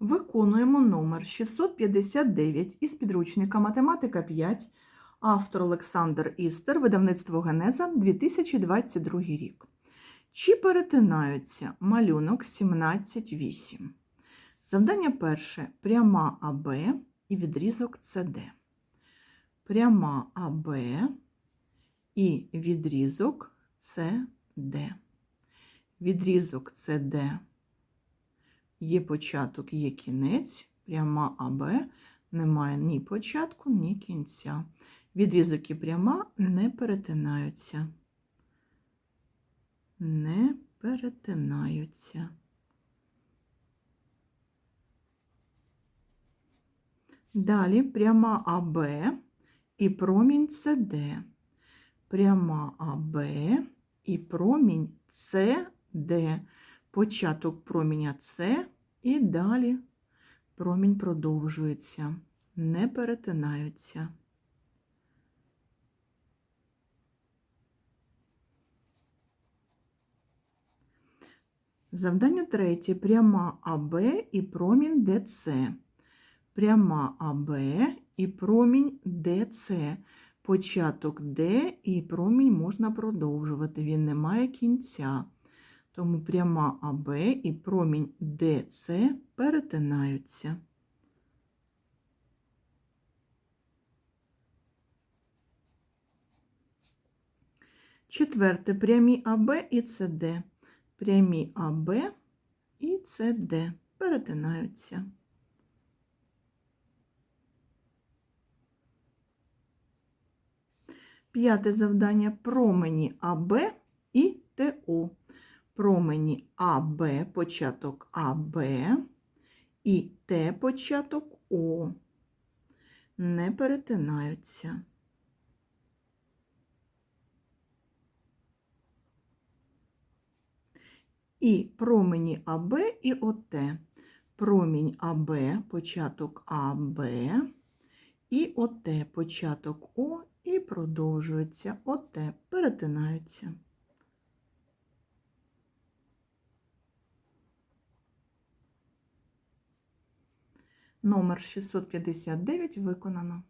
Виконуємо номер 659 із підручника Математика 5, автор Олександр Істер, видавництво Генеза, 2022 рік. Чи перетинаються малюнок 17.8? Завдання перше пряма АБ і відрізок СД. Пряма АБ і відрізок СД. Відрізок СД є початок, є кінець, пряма АБ немає ні початку, ні кінця. Відрізок і пряма не перетинаються. Не перетинаються. Далі пряма АБ і промінь СД. Пряма АБ і промінь СД. Початок проміня С і далі промінь продовжується, не перетинаються. Завдання третє. Пряма АБ і промінь ДЦ. Пряма АБ і промінь ДЦ. Початок Д і промінь можна продовжувати, він не має кінця. Тому пряма АБ і промінь ДЦ перетинаються. Четверте прямі АБ і СД. Прямі АБ і СД перетинаються. П'яте завдання промені АБ і ТО промені АБ, початок АБ і Т початок О не перетинаються. І промені АБ і ОТ. Промінь АБ, початок АБ і ОТ, початок О і продовжується ОТ, перетинаються. Номер 659 виконано.